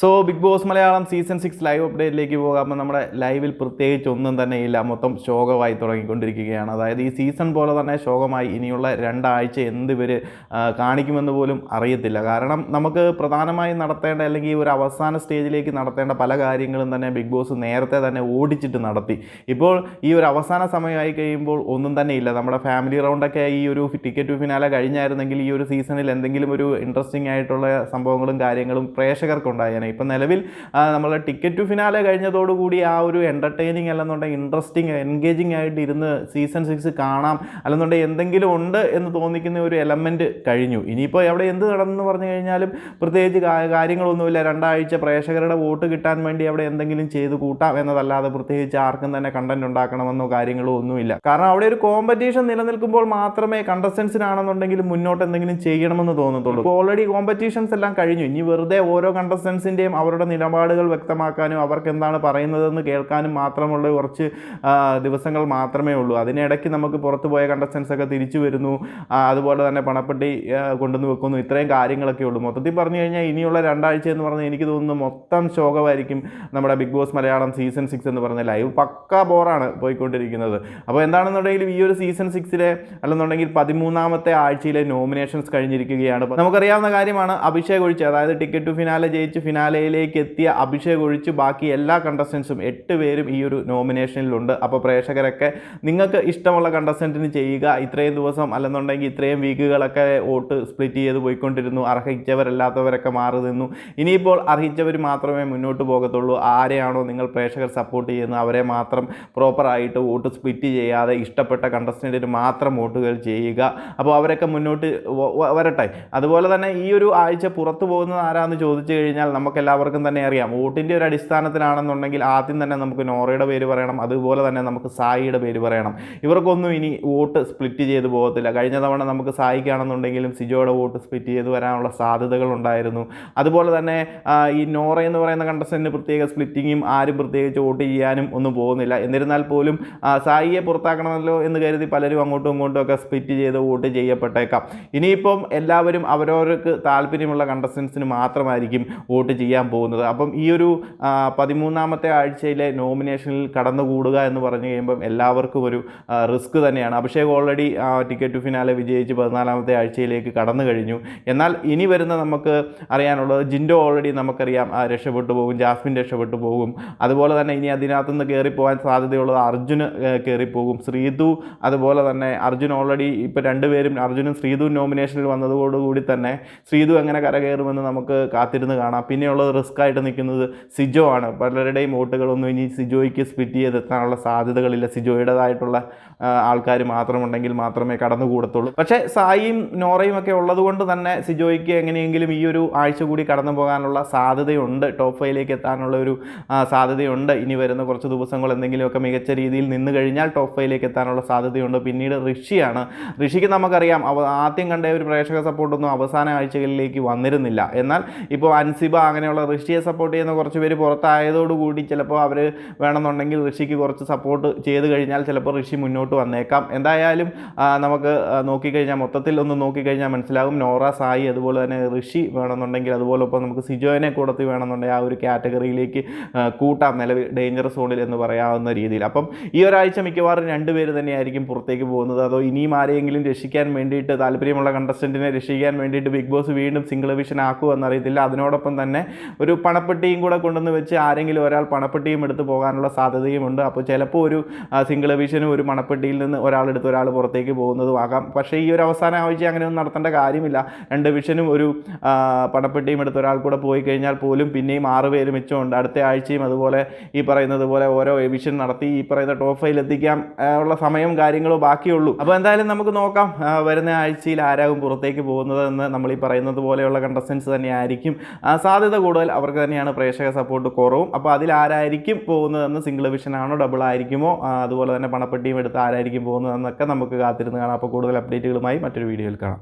So big boss Malayalam season six live അപ്ഡേറ്റിലേക്ക് പോകാമ്പോൾ നമ്മുടെ ലൈവിൽ പ്രത്യേകിച്ച് ഒന്നും തന്നെ ഇല്ല. മൊത്തം ശോകമായി തുടങ്ങിക്കൊണ്ടിരിക്കുകയാണ്. അതായത് ഈ സീസൺ പോലെ തന്നെ ശോകമായി ഇനിയുള്ള രണ്ടാഴ്ച എന്ത് ഇവർ കാണിക്കുമെന്ന് പോലും അറിയത്തില്ല. കാരണം നമുക്ക് പ്രധാനമായും നടത്തേണ്ട അല്ലെങ്കിൽ ഒരു അവസാന സ്റ്റേജിലേക്ക് നടത്തേണ്ട പല കാര്യങ്ങളും തന്നെ ബിഗ് ബോസ് നേരത്തെ തന്നെ ഓടിച്ചിട്ട് നടത്തി. ഇപ്പോൾ ഈ ഒരു അവസാന സമയമായി കഴിയുമ്പോൾ ഒന്നും തന്നെ ഇല്ല. നമ്മുടെ ഫാമിലി റൗണ്ടൊക്കെ ഈ ഒരു ടിക്കറ്റ് ഫിനാലെ കഴിഞ്ഞായിരുന്നെങ്കിൽ ഈ ഒരു സീസണിൽ എന്തെങ്കിലും ഒരു ഇൻട്രസ്റ്റിംഗ് ആയിട്ടുള്ള സംഭവങ്ങളും കാര്യങ്ങളും പ്രേക്ഷകർക്ക് ഉണ്ടായേനെ ഇപ്പം നിലവിൽ നമ്മൾ ടിക്കറ്റ് ടു ഫിനാലെ കഴിഞ്ഞതോടുകൂടി ആ ഒരു എന്റർടൈനിങ് അല്ലെന്നുണ്ടെങ്കിൽ ഇൻട്രസ്റ്റിങ് എൻഗേജിങ് ആയിട്ട് ഇരുന്ന് സീസൺ സിക്സ് കാണാം. അല്ലെന്നുണ്ടെങ്കിൽ എന്തെങ്കിലും ഉണ്ട് എന്ന് തോന്നിക്കുന്ന ഒരു എലമെന്റ് കഴിഞ്ഞു. ഇനിയിപ്പോൾ എവിടെ എന്ത് നടന്നെന്ന് പറഞ്ഞു കഴിഞ്ഞാലും പ്രത്യേകിച്ച് കാര്യങ്ങളൊന്നുമില്ല. രണ്ടാഴ്ച പ്രേക്ഷകരുടെ വോട്ട് കിട്ടാൻ വേണ്ടി അവിടെ എന്തെങ്കിലും ചെയ്ത് കൂട്ടാം എന്നതല്ലാതെ പ്രത്യേകിച്ച് ആർക്കും തന്നെ കണ്ടന്റ് ഉണ്ടാക്കണമെന്നോ കാര്യങ്ങളോ ഒന്നുമില്ല. കാരണം അവിടെ ഒരു കോമ്പറ്റീഷൻ നിലനിൽക്കുമ്പോൾ മാത്രമേ കണ്ടസ്റ്റൻസിനാണെന്നുണ്ടെങ്കിൽ മുന്നോട്ട് എന്തെങ്കിലും ചെയ്യണമെന്ന് തോന്നത്തുള്ളൂ. ഓൾറെഡി കോമ്പറ്റീഷൻസ് എല്ലാം കഴിഞ്ഞു. ഇനി വെറുതെ ഓരോ കണ്ടസ്റ്റൻസിന്റെയും അവരുടെ നിലപാടുകൾ വ്യക്തമാക്കാനും അവർക്ക് എന്താണ് പറയുന്നതെന്ന് കേൾക്കാനും മാത്രമുള്ള കുറച്ച് ദിവസങ്ങൾ മാത്രമേ ഉള്ളൂ. അതിനിടയ്ക്ക് നമുക്ക് പുറത്തു പോയ കണ്ടസ്റ്റൻസ് ഒക്കെ തിരിച്ചു വരുന്നു. അതുപോലെ തന്നെ പണപ്പെട്ടി കൊണ്ടുവന്ന് വെക്കുന്നു. ഇത്രയും കാര്യങ്ങളൊക്കെ ഉള്ളൂ. മൊത്തത്തിൽ പറഞ്ഞു കഴിഞ്ഞാൽ ഇനിയുള്ള രണ്ടാഴ്ച എന്ന് പറഞ്ഞാൽ എനിക്ക് തോന്നുന്നു മൊത്തം ശോകമായിരിക്കും നമ്മുടെ big boss Malayalam season six എന്ന് പറഞ്ഞ ലൈവ് പക്ക ബോറാണ് പോയിക്കൊണ്ടിരിക്കുന്നത്. അപ്പോൾ എന്താണെന്നുണ്ടെങ്കിലും ഈ ഒരു സീസൺ സിക്സിലെ അല്ലെന്നുണ്ടെങ്കിൽ പതിമൂന്നാമത്തെ ആഴ്ചയിലെ നോമിനേഷൻസ് കഴിഞ്ഞിരിക്കുകയാണ്. നമുക്കറിയാവുന്ന കാര്യമാണ് അഭിഷേക് ഒഴിച്ച് അതായത് ടിക്കറ്റ് ടു ഫിനാലെ ജയിച്ച് ഫിനാലയിലേക്ക് എത്തിയ അഭിഷേക് ഒഴിച്ച് ബാക്കി എല്ലാ കണ്ടസ്റ്റൻസും എട്ട് പേരും ഈ ഒരു നോമിനേഷനിലുണ്ട് അപ്പോൾ പ്രേക്ഷകരൊക്കെ നിങ്ങൾക്ക് ഇഷ്ടമുള്ള കണ്ടസ്റ്റന്റിന് ചെയ്യുക. ഇത്രയും ദിവസം അല്ലെന്നുണ്ടെങ്കിൽ ഇത്രയും വീക്കുകളൊക്കെ വോട്ട് സ്പ്ലിറ്റ് ചെയ്ത് പോയിക്കൊണ്ടിരുന്നു. അർഹിച്ചവരല്ലാത്തവരൊക്കെ മാറി നിന്നു. ഇനിയിപ്പോൾ അർഹിച്ചവർ മാത്രമേ മുന്നോട്ട് പോകത്തുള്ളൂ. ആരെയാണോ നിങ്ങൾ പ്രേക്ഷകർ സപ്പോർട്ട് ചെയ്യുന്നത് അവരെ മാത്രം പ്രോപ്പറായിട്ട് വോട്ട് സ്പ്ലിറ്റ് ചെയ്യാതെ ഇഷ്ടപ്പെട്ട കണ്ടസ്റ്റന്റിന് മാത്രം വോട്ടുകൾ ചെയ്യുക. അപ്പോൾ അവരൊക്കെ മുന്നോട്ട് വരട്ടെ. അതുപോലെ തന്നെ ഈ ഒരു ആഴ്ച പുറത്തു പോകുന്നത് ആരാന്ന് ചോദിച്ചു കഴിഞ്ഞാൽ നമുക്ക് എല്ലാവർക്കും തന്നെ അറിയാം. വോട്ടിന്റെ ഒരു അടിസ്ഥാനത്തിലാണെന്നുണ്ടെങ്കിൽ ആദ്യം തന്നെ നമുക്ക് നോറയുടെ പേര് പറയണം. അതുപോലെ തന്നെ നമുക്ക് സായിയുടെ പേര് പറയണം. ഇവർക്കൊന്നും ഇനി വോട്ട് സ്പ്ലിറ്റ് ചെയ്ത് പോകത്തില്ല. കഴിഞ്ഞ തവണ നമുക്ക് സായിക്കാണെന്നുണ്ടെങ്കിലും സിജോയുടെ വോട്ട് സ്പ്ലിറ്റ് ചെയ്ത് വരാനുള്ള സാധ്യതകളുണ്ടായിരുന്നു അതുപോലെ തന്നെ ഈ നോറ എന്ന് പറയുന്ന കണ്ടസ്റ്റന്റിന് പ്രത്യേക സ്പ്ലിറ്റിങ്ങും ആരും പ്രത്യേകിച്ച് വോട്ട് ചെയ്യാനും ഒന്നും പോകുന്നില്ല. എന്നിരുന്നാൽ പോലും സായിയെ പുറത്താക്കണമല്ലോ എന്ന് കരുതി പലരും അങ്ങോട്ടും ഇങ്ങോട്ടും ഒക്കെ സ്പ്ലിറ്റ് ചെയ്ത് വോട്ട് ചെയ്യപ്പെട്ടേക്കാം. ഇനിയിപ്പം എല്ലാവരും അവരവർക്ക് താല്പര്യമുള്ള കണ്ടസ്റ്റൻസിന് മാത്രമായിരിക്കും വോട്ട് ചെയ്യാൻ പോകുന്നത്. അപ്പം ഈ ഒരു പതിമൂന്നാമത്തെ ആഴ്ചയിലെ നോമിനേഷനിൽ കടന്നുകൂടുക എന്ന് പറഞ്ഞു കഴിയുമ്പം എല്ലാവർക്കും ഒരു റിസ്ക് തന്നെയാണ്. Abhishek already ticket to finale വിജയിച്ച് പതിനാലാമത്തെ ആഴ്ചയിലേക്ക് കടന്നു കഴിഞ്ഞു. എന്നാൽ ഇനി വരുന്ന നമുക്ക് അറിയാനുള്ളത് ജിൻഡോ ഓൾറെഡി നമുക്കറിയാം രക്ഷപ്പെട്ടു പോകും ജാസ്മിൻ രക്ഷപ്പെട്ടു പോകും. അതുപോലെ തന്നെ ഇനി അതിനകത്തുനിന്ന് കയറിപ്പോകാൻ സാധ്യതയുള്ളത് അർജുന് കയറിപ്പോകും ശ്രീതു അതുപോലെ തന്നെ അർജുൻ ഓൾറെഡി ഇപ്പോൾ രണ്ടുപേരും അർജുനും ശ്രീതു നോമിനേഷനിൽ വന്നതോടുകൂടി തന്നെ ശ്രീതു എങ്ങനെ കരകയറുമെന്ന് നമുക്ക് കാത്തിരുന്ന് കാണാം. പിന്നെയുള്ളത് റിസ്ക് ആയിട്ട് നിൽക്കുന്നത് സിജോ ആണ് പലരുടെയും വോട്ടുകളൊന്നും ഇനി സിജോയ്ക്ക് സ്പ്ലിറ്റ് ചെയ്തെത്താനുള്ള സാധ്യതകളില്ല. സിജോയുടേതായിട്ടുള്ള ആൾക്കാർ മാത്രമുണ്ടെങ്കിൽ മാത്രമേ കടന്നുകൂടത്തുള്ളൂ. പക്ഷേ സായിയും നോറയും ഒക്കെ ഉള്ളതുകൊണ്ട് തന്നെ സിജോയ്ക്ക് എങ്ങനെയെങ്കിലും ഈ ഒരു ആഴ്ച കൂടി കടന്നു പോകാനുള്ള സാധ്യതയുണ്ട്. ടോപ്പ് ഫൈവിലേക്ക് എത്താനുള്ള ഒരു സാധ്യതയുണ്ട്. ഇനി വരുന്ന കുറച്ച് ദിവസങ്ങൾ എന്തെങ്കിലുമൊക്കെ മികച്ച രീതിയിൽ നിന്ന് കഴിഞ്ഞാൽ ടോപ്പ് ഫൈവിലേക്ക് എത്താനുള്ള സാധ്യതയുണ്ട്. പിന്നീട് ഋഷിയാണ്. ഋഷിക്ക് നമുക്കറിയാം ആദ്യം കണ്ട ഒരു പ്രേക്ഷക സപ്പോർട്ടൊന്നും അവസാന ആഴ്ചകളിലേക്ക് വന്നിരുന്നില്ല. എന്നാൽ ഇപ്പോൾ അൻസിബ അങ്ങനെയുള്ള ഋഷിയെ സപ്പോർട്ട് ചെയ്യുന്ന കുറച്ച് പേര് പുറത്തായതോടുകൂടി ചിലപ്പോൾ അവർ വേണമെന്നുണ്ടെങ്കിൽ ഋഷിക്ക് കുറച്ച് സപ്പോർട്ട് ചെയ്ത് കഴിഞ്ഞാൽ ചിലപ്പോൾ ഋഷി മുന്നോട്ട് വന്നേക്കാം. എന്തായാലും നമുക്ക് നോക്കിക്കഴിഞ്ഞാൽ മൊത്തത്തിൽ ഒന്ന് നോക്കിക്കഴിഞ്ഞാൽ മനസ്സിലാകും നോറ സായി അതുപോലെ തന്നെ ഋഷി വേണമെന്നുണ്ടെങ്കിൽ അതുപോലെ ഇപ്പോൾ നമുക്ക് സിജോനെ കൂടത്തി വേണമെന്നുണ്ടെങ്കിൽ ആ ഒരു കാറ്റഗറിയിലേക്ക് കൂട്ടാം നിലവിൽ ഡേഞ്ചർ സോണിൽ എന്ന് പറയാവുന്ന രീതിയിൽ. അപ്പം ഈ ഒരാഴ്ച മിക്കവാറും രണ്ടുപേര് തന്നെയായിരിക്കും പുറത്തേക്ക് പോകുന്നത്. അതോ ഇനിയും ആരെയെങ്കിലും രക്ഷിക്കാൻ വേണ്ടിയിട്ട് താല്പര്യമുള്ള കണ്ടസ്റ്റന്റിനെ രക്ഷിക്കാൻ വേണ്ടിയിട്ട് ബിഗ് ബോസ് വീണ്ടും സിംഗിൾ വിഷൻ ആക്കുമെന്നറിയത്തില്ല അതിനോടൊപ്പം തന്നെ ഒരു പണപ്പെട്ടിയും കൂടെ കൊണ്ടുവന്ന് വെച്ച് ആരെങ്കിലും ഒരാൾ പണപ്പെട്ടിയും എടുത്ത് പോകാനുള്ള സാധ്യതയുമുണ്ട്. അപ്പോൾ ചിലപ്പോൾ ഒരു സിംഗിൾ വിഷനും ഒരു പണപ്പെട്ടിയിൽ നിന്ന് ഒരാളെടുത്ത് ഒരാൾ പുറത്തേക്ക് പോകുന്നതും ആകാം. പക്ഷേ ഈ ഒരു അവസാന ആഴ്ച അങ്ങനെയൊന്നും നടത്തേണ്ട കാര്യമില്ല. രണ്ട് വിഷനും ഒരു പണപ്പെട്ടിയും എടുത്ത് ഒരാൾ കൂടെ പോയി കഴിഞ്ഞാൽ പോലും പിന്നെയും ആറ് പേര് മിച്ചമുണ്ട്. അടുത്ത ആഴ്ചയും അതുപോലെ ഈ പറയുന്നത് പോലെ ഓരോ എവിഷൻ നടത്തി ഈ പറയുന്ന ടോപ്പ് ഫൈൽ എത്തിക്കാൻ ഉള്ള സമയം കാര്യങ്ങളോ ബാക്കിയുള്ളൂ. അപ്പോൾ എന്തായാലും നമുക്ക് നോക്കാം വരുന്ന ആഴ്ചയിൽ ആരാകും പുറത്തേക്ക് പോകുന്നതെന്ന്. നമ്മൾ ഈ പറയുന്നത് പോലെയുള്ള കണ്ടസ്റ്റൻസ് തന്നെയായിരിക്കും. സാധ്യത കൂടുതൽ അവർക്ക് തന്നെയാണ് പ്രേക്ഷക സപ്പോർട്ട് കുറവും. അപ്പോൾ അതിൽ ആരായിരിക്കും പോകുന്നതെന്ന് സിംഗിൾ വിഷൻ ആണോ ഡബിൾ ആയിരിക്കുമോ അതുപോലെ തന്നെ പണപ്പെട്ടിയും എടുത്ത് ആരായിരിക്കും പോകുന്നതെന്നൊക്കെ നമുക്ക് കാത്തിരുന്ന് കാണാം. അപ്പോൾ കൂടുതൽ അപ്ഡേറ്റുകളുമായി മറ്റൊരു വീഡിയോയിൽ കാണാം.